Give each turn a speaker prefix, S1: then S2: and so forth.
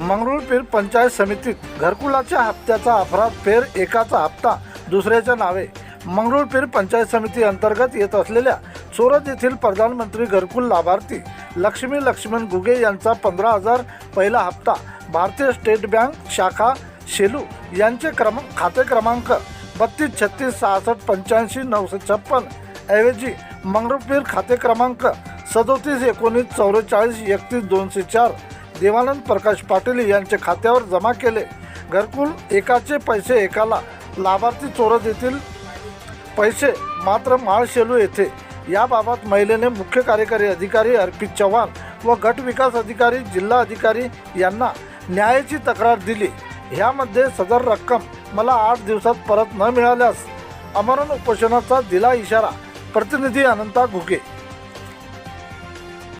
S1: मंगरुळपीर पंचायत समितीत घरकुलाच्या हप्त्याचा अपराध फेर एकाचा हप्ता दुसऱ्याच्या नावे. मंगरुळपीर पंचायत समिती अंतर्गत येत असलेल्या सुरत येथील प्रधानमंत्री घरकुल लाभार्थी लक्ष्मी लक्ष्मण गुगे यांचा पंधरा हजार पहिला हप्ता भारतीय स्टेट बँक शाखा शेलू यांचे क्रम खाते क्रमांक बत्तीस छत्तीस सहासष्ट पंच्याऐंशी नऊशे छप्पन ऐवजी मंगरुळपीर खाते क्रमांक सदोतीस एकोणीस चौवेचाळीस एकतीस दोनशे चार देवानंद प्रकाश पाटील यांच्या खात्यावर जमा केले. घरकुल एकाचे पैसे एकाला. लाभार्थी चोरत येथील पैसे मात्र माळशेलू येथे. याबाबत महिलेने मुख्य कार्यकारी अधिकारी अर्पित चव्हाण व गट विकास अधिकारी जिल्हा अधिकारी यांना न्यायाची तक्रार दिली. ह्यामध्ये सदर रक्कम मला आठ दिवसात परत न मिळाल्यास अमरण उपोषणाचा दिला इशारा. प्रतिनिधी अनंता घुगे.